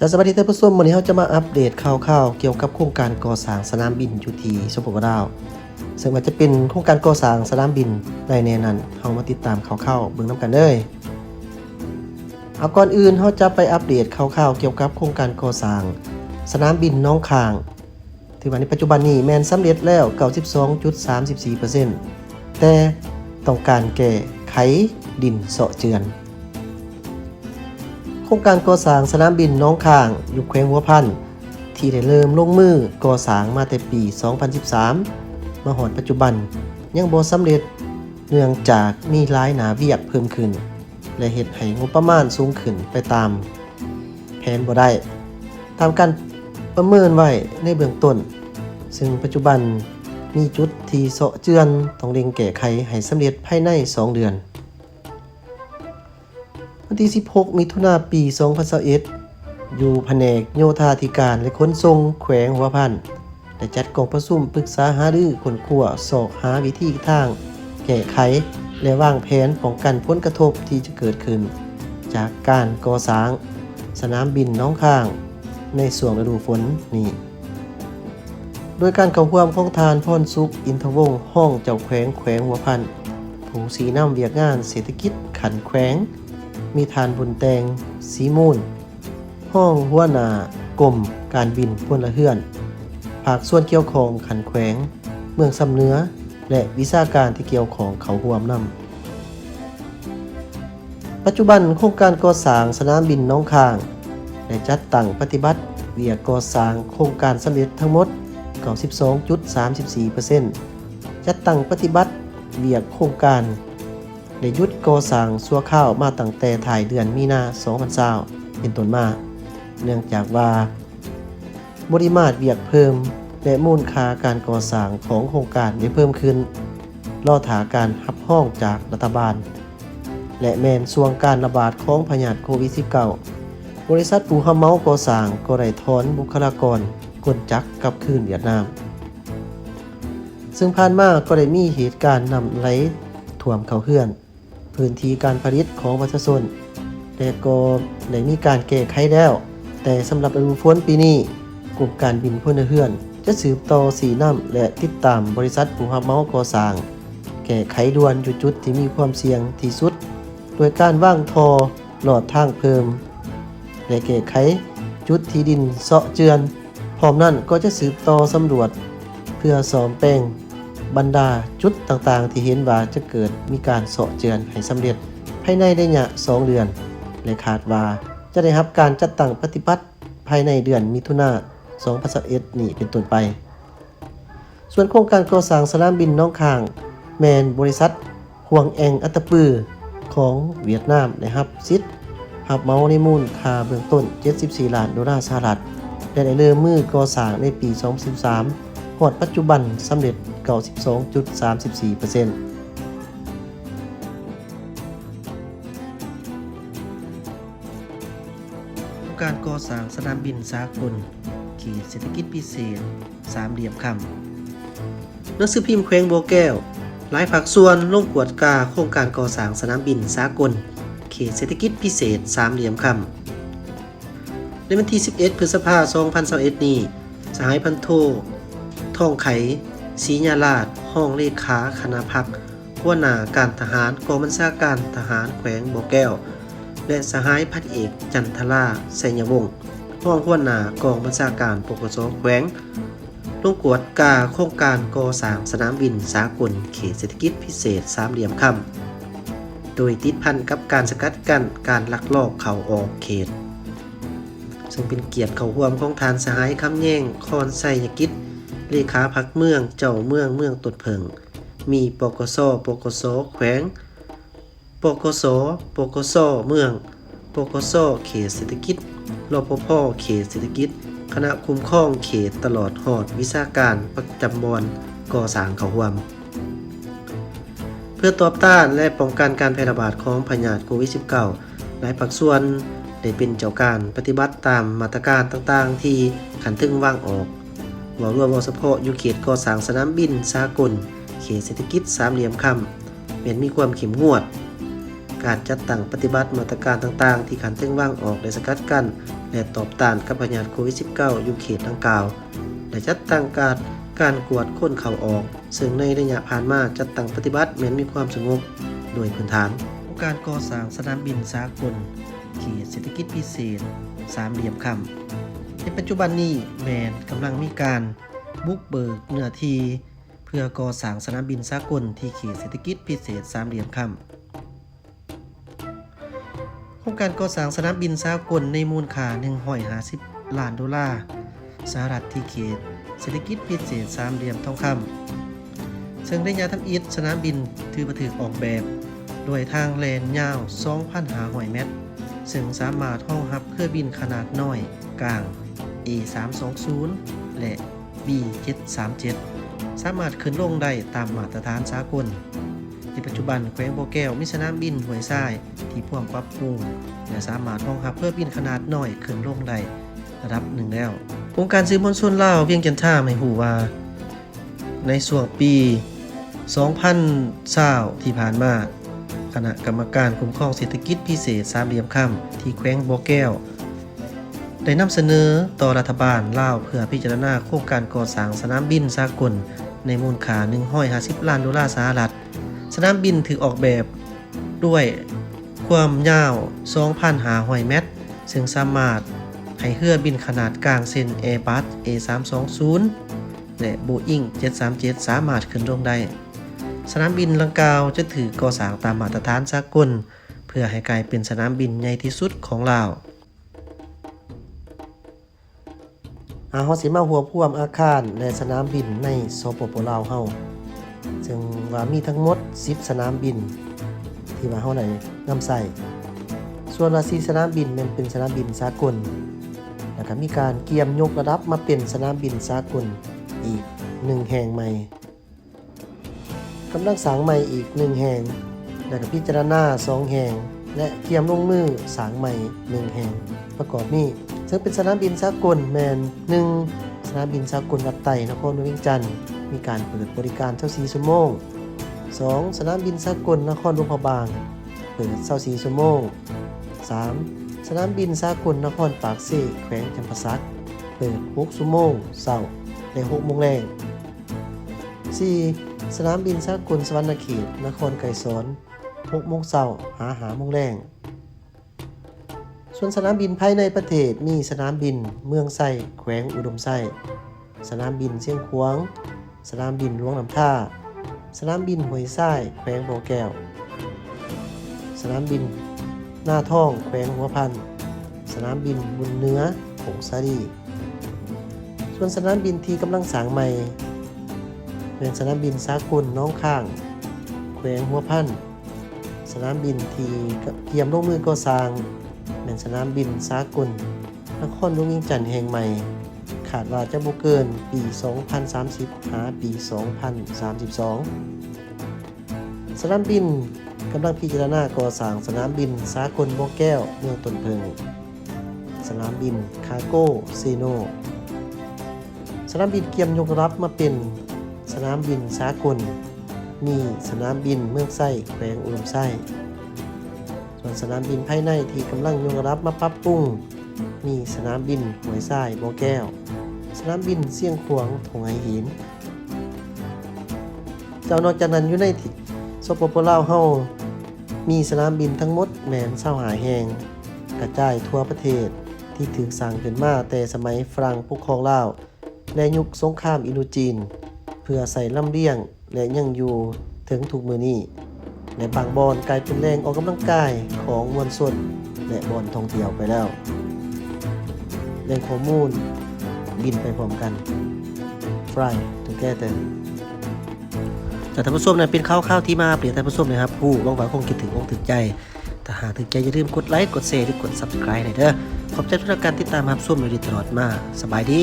จะสวัสดีท่านผู้ชมวันนี้เราจะมาอัปเดตข่าวๆเกี่ยวกับโครงการก่อสร้างสนามบินอยู่ที่สมบูรณ์ดาวซึ่งว่าจะเป็นโครงการก่อสร้างสนามบินในแนวนั้นเรามาติดตามข่าวๆเบิ่งน้ำกันเลยเอาก่อนอื่นเราจะไปอัปเดตข่าวๆเกี่ยวกับโครงการก่อสร้างสนามบินน้องคางที่ว่าในปัจจุบันนี้แมนสำเร็จแล้ว 92.34%แต่ต้องการแก้ไขดินเสาะเจือน โครงการก่อสร้างสนามบินน้องคาง อยู่แขวงหัวพันที่ได้เริ่มลงมือก่อสร้างมาแต่ปี 2013 มาหอดปัจจุบัน ยังบ่สำเร็จเนื่องจากมีหลายหนาเวียกเพิ่มขึ้น และเหตุให้งบประมาณสูงขึ้นไปตาม แผนบ่ได้ตามการประเมินไว้ในเบื้องต้น ซึ่งปัจจุบันมีจุดที่เสาะเจือนต้องเร่งแก้ไขให้สำเร็จภายใน 2 เดือน วันที่ 16 มิถุนาปี 2021อยู่แผนกโยธาธิการและขนส่งแขวงหัวพันได้จัดกองประชุมปรึกษาหารือคนขัวสอกหาวิธีทาง แก้ไข และวางแผนป้องกันผลกระทบที่จะเกิดขึ้น จากการก่อสร้าง สนามบินน้องข้าง ในส่วงฤดูฝนนี้โดยการเข้าร่วมของทานพรสุขอินทวงศ์ห้องเจ้าแขวงแขวงหัวพันผู้สีน้ำเวียกงานเศรษฐกิจขันแขวง มีทานบุญแตง สีมูลห้องหัวหนากลมการบินพลเฮือน ภาคส่วนเกี่ยวของขันแขวง เมืองสำเนื้อ และวิชาการที่เกี่ยวของเขาหวมนำปัจจุบันโครงการก่อสร้างสนามบินน้องคางได้จัดตั้งปฏิบัติเวียก่อสร้างโครงการสำเร็จทั้งหมด 92.34%จัดตั้งปฏิบัติเวียกโครงการ ได้ยุดก่อสร้างสัวข้าวมาตั้งแต่ถ่ายเดือนมีนา2020เป็นต้นมา เนื่องจากว่าบริมาตรเวียกเพิ่ม และมูลค่าการก่อสร้างของโครงการได้เพิ่มขึ้นรอถาการรับห้องจากรัฐบาล และแมนส่วงการระบาดของพยาธิโควิด -19 บริษัทปูฮาเมาก่อสร้างก็ได้ถอนบุคลากรกลจักกับคืนเวียดนาม ซึ่งผ่านมาก็ได้มีเหตุการณ์นำไหลท่วมเขาเฮือน พื้นที่การผลิตของประชาชนแต่ก็ได้มีการแก้ไขแล้ว แต่สำหรับฤดูฝนปีนี้กลุ่มการบินพลเรือน จะสืบต่อสีน้ำและติดตามบริษัทปูฮับเมาก่อสร้าง แก้ไขด่วนจุดจุดที่มีความเสี่ยงที่สุด โดยการว่างทอหลอดทางเพิ่ม และแก้ไขจุดที่ดินเสาะเจือน พร้อมนั้นก็จะสืบต่อสำรวจ เพื่อสอมแป้ง บรรดาจุดต่างๆ ที่เห็นว่าจะเกิดมีการเสาะเจือนให้สำเร็จภายในระยะ2เดือน และคาดว่าจะได้รับการจัดตั้งปฏิบัติภายในเดือนมิถุนา2021นี้เป็นต้นไป ส่วนโครงการก่อสร้างสนามบินน้องคาง แมนบริษัทห่วงแองอัตตปือของเวียดนามนะครับซิดหับเมาในมูลค่าเบื้องต้น 74 ล้านดอลลาร์สหรัฐ และได้เริ่มมือก่อสร้างในปี 2013 หอดปัจจุบันสำเร็จ 92.34%การก่อสร้างสนามบินสากลเขตเศรษฐกิจพิเศษ สามเหลี่ยมคำหนังสือพิมพ์แขวงโบวแก้ว หลายภาคส่วนลงกวดกาโครงการก่อสร้างสนามบินสากลเขตเศรษฐกิจพิเศษ สามเหลี่ยมคำในวันที่ 11 พฤษภาคม 2021 นี้ สหายพันโท ท่องไขศรีญาลาดห้องเลขาคณะพักหัวหน้าการทหารกองบัญชาการทหารแขวงโบวแก้ว และสหายพันเอกจันทราไสยวงศ์ห้องหัวหน้ากองบัญชาการปกสแขวงลงกวดกาโครงการกอสางสนามบินสากลเขตเศรษฐกิจพิเศษสามเหลี่ยมคำโดยติดพันกับการสกัดกั้นการลักลอบเข้าออกเขต ซึ่งเป็นเกียรติเขาร่วมของทานสหายคำแย่งคอนไซยกิจ เลขาพักเมือง เจ้าเมืองเมืองตดเพิง มีปกสปกสแขวงปกสปกสเมืองปกสเขตเศรษฐกิจรปภเขตเศรษฐกิจ คณะคุ้มครองเขตตลอดหอดวิชาการประจำบอนก่อสร้างเขาหวมเพื่อตอบต้านและป้องกันการแพร่ระบาดของพยาธิโควิด -19 หลายภาคส่วนได้เป็นเจ้าการปฏิบัติตามมาตรการต่างๆ ที่ขันทึงว่างออก ว่ารวมเอาเฉพาะอยู่เขตก่อสร้างสนามบินสากล เขตเศรษฐกิจสามเหลี่ยมคำเป็นมีความเข้มงวด การจัดตั้งปฏิบัติมาตรการต่างๆ ที่ขันตึงว่างออกได้สกัดกั้นและตอบต้านกับพยาธิโควิด -19 อยู่เขตดังกล่าวและจัดตั้งการการกวดค้นเข้าออก ซึ่งในระยะผ่านมาจัดตั้งปฏิบัติแม้นมีความสงบโดยพื้นฐานการก่อสร้างสนามบินสากลเขตเศรษฐกิจพิเศษ สามเหลี่ยมคำ ปัจจุบันนี้แมนกำลังมีการบุกเบิกเนื้อที เพื่อก่อสร้างสนามบินสากลที่เขตเศรษฐกิจพิเศษสามเหลี่ยมคำโครงการก่อสร้างสนามบินสากลในมูลค่า150ล้านดอลลาร์สหรัฐที่เขตเศรษฐกิจพิเศษสามเหลี่ยมทองคำซึ่งได้ยาทำอิฐสนามบินถือประถือออกแบบด้วยทางแลนยาว2,500เมตร ซึ่งสามารถห้องรับเครื่องบินขนาดน้อยกลาง A320 และ B737 สามารถขึ้นลงได้ตามมาตรฐานสากล ในปัจจุบันแขวงโบแก้วมีสนามบินห้วยทรายที่พ่วงปรับปรุงและสามารถรองรับเพื่อบินขนาดน้อยขึ้นลงได้ระดับหนึ่งแล้วองค์การสื่อมวลชนลาวเวียงจันทราไม่หูว่า ในส่วงปี 2020ที่ผ่านมาคณะกรรมการคุ้มครองเศรษฐกิจพิเศษสามเหลี่ยมค่ำที่แขวงบ่อแก้ว ได้นำเสนอต่อรัฐบาลลาวเพื่อพิจารณาโครงการก่อสร้างสนามบินสากล ในมูลค่า 150 ล้านดอลลาร์สหรัฐ สนามบินถือออกแบบด้วยความยาว 2,500 เมตร ซึ่งสามารถให้เรือบินขนาดกลางเส้น Airbus A320 และ Boeing 737 สามารถขึ้นลงได้ สนามบินลังกาวจะถือก่อสร้างตามมาตรฐานสากล เพื่อให้กลายเป็นสนามบินใหญ่ที่สุดของลาว อาเฮาสิมาหัวพ่วมอาคารและสนามบินในสปโปลาวเฮาซึ่งว่ามีทั้งหมด 10 สนามบิน ที่ว่าเฮาได้นำใส่ส่วนว่า4สนามบินมันเป็นสนามบินสากลแล้วก็มีการเกียมยกระดับมาเป็นสนามบินสากลอีก1แห่งใหม่กำลังสร้างใหม่อีก1แห่งแล้วก็พิจารณา2แห่งและเกียมลงมือสร้างใหม่1แห่งประกอบนี้ ซึ่งเป็นสนามบินสากลแมน 1. สนามบินสากลวัดไต่นครหลวงวียงจันทน์มีการเปิดบริการ24ชั่วโมง 2. สนามบินสากลนครหลวงพระบาง เปิด24ชั่วโมง 3. สนามบินสากลนครปากเซ่แขวงจำปาสัก เปิด6ชั่วโมงเช้าและ6โมงแรง 4. สนามบินสากลสวรรณเขตนครไกรสอน6โมงเช้าหาหาโมงแรง ส่วนสนามบินภายในประเทศมีสนามบินเมืองไส้แขวงอุดมไส้สนามบินเชียงขวาง สนามบินหลวงลำท่า สนามบินห้วยทรายแขวงบ่อแก้ว สนามบินหน้าท่องแขวงหัวพัน สนามบินบุญเนื้อผงสารีส่วนสนามบินที่กำลังสร้างใหม่เป็นสนามบินสากลน้องข้าง แขวงหัวพัน สนามบินที่เตรียมลงมือก่อสร้าง เป็นสนามบินสากลนครลวงเวียงจันทน์แห่งใหม่ ขาดว่าจะบ่เกินปี 2030 หาปี 2032 สนามบินกำลังพิจารณาก่อสร้างสนามบินสากลบ่แก้วเมืองต้นเพิง สนามบินคาโกเซโน สนามบินเกียมยกรับมาเป็นสนามบินสากล มีสนามบินเมืองไส้แขวงอุดมไส้ ส่วนสนามบินภายในที่กำลังยกรับมาปรับปรุงมีสนามบินหวยทรายบ่อแก้ว สนามบินเสี่ยงขวงถงไหหิน เจ้านอกจากนั้นอยู่ในที่สปปลาวเฮามีสนามบินทั้งหมดแมนเศร้าหาแหงกระจายทั่วประเทศที่ถูกสร้างขึ้นมาแต่สมัยฝรั่งปกครองลาว และยุคสงครามอินโดจีน เพื่อใส่ลำเลียงและยังอยู่ถึงทุกมือนี้ และบางบอนกลายเป็นแหล่งออกกำลังกายของมวลชนและบอนท่องเที่ยวไปแล้วแหล่งข้อมูลบินไปพร้อมกัน Fly together แต่ท่านผู้ชมนะเป็นข้าวข้าวที่มาเปลี่ยนท่านผู้ชมนะครับ ผู้ว่างหวังคงคิดถึงอกถึงใจถ้าหากถึงใจอย่าลืมกดไลค์กดแชร์หรือกด subscribe หน่อยเด้อขอบใจทุกการติดตามรับชมอยู่ดีตลอดมาสบายดี